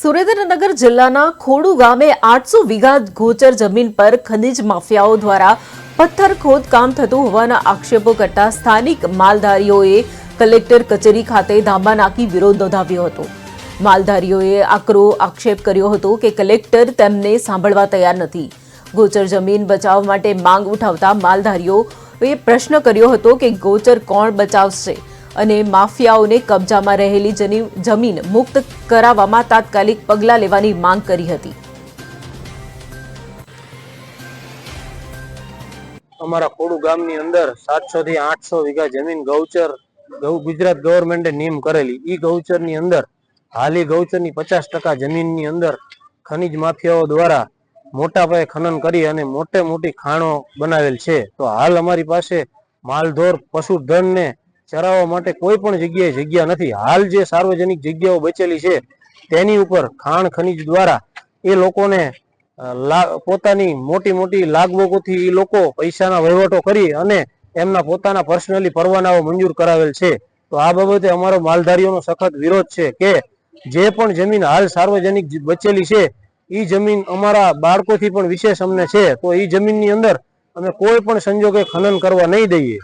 સુરેન્દ્રનગર જિલ્લાના ખોડુ ગામે આઠસો વીઘા ગોચર જમીન પર ખનિજ માફિયાઓ દ્વારા પથ્થર ખોદકામ થતું હોવાના આક્ષેપો કરતા સ્થાનિક માલધારીઓએ કલેક્ટર કચેરી ખાતે ધાબા નાખી વિરોધ નોંધાવ્યો હતો. માલધારીઓએ આકરો આક્ષેપ કર્યો હતો કે કલેક્ટર તેમને સાંભળવા તૈયાર નથી. ગોચર જમીન બચાવ માટે માંગ ઉઠાવતા માલધારીઓએ પ્રશ્ન કર્યો હતો કે ગોચર કોણ બચાવશે? અને માફિયાઓને કબજામાં રહેલી જમીન મુક્ત કરાવવામાં તાત્કાલિક પગલાં લેવાની માંગ કરી હતી. અમારા કોડું ગામની અંદર સાતસો થી આઠસો વીઘા જમીન ગૌચર ગુજરાત ગવર્મેન્ટે નિયમ કરેલી. ઈ ગૌચરની અંદર, હાલી ગૌચરની પચાસ ટકા જમીનની અંદર ખનિજ માફિયાઓ દ્વારા મોટા પાયે ખનન કરી અને મોટે મોટી ખાણો બનાવેલ છે. તો હાલ અમારી પાસે માલધોર પશુધનને ચરાવવા માટે કોઈ પણ જગ્યાએ જગ્યા નથી. હાલ જે સાર્વજનિક જગ્યાઓ બચેલી છે, તેની ઉપર ખાણ ખનીજ દ્વારા એ લોકોને પોતાની મોટી મોટી લાગવગોથી એ લોકો પૈસાના વહીવટો કરી અને એમના પોતાના પર્સનલી પરવાનાઓ મંજૂર કરાવેલ છે. તો આ બાબતે અમારો માલધારીઓનો સખત વિરોધ છે કે જે પણ જમીન હાલ સાર્વજનિક બચેલી છે એ જમીન અમારા બાળકોથી પણ વિશેષ અમને છે. તો એ જમીનની અંદર અમે કોઈ પણ સંજોગે ખનન કરવા નહીં દઈએ.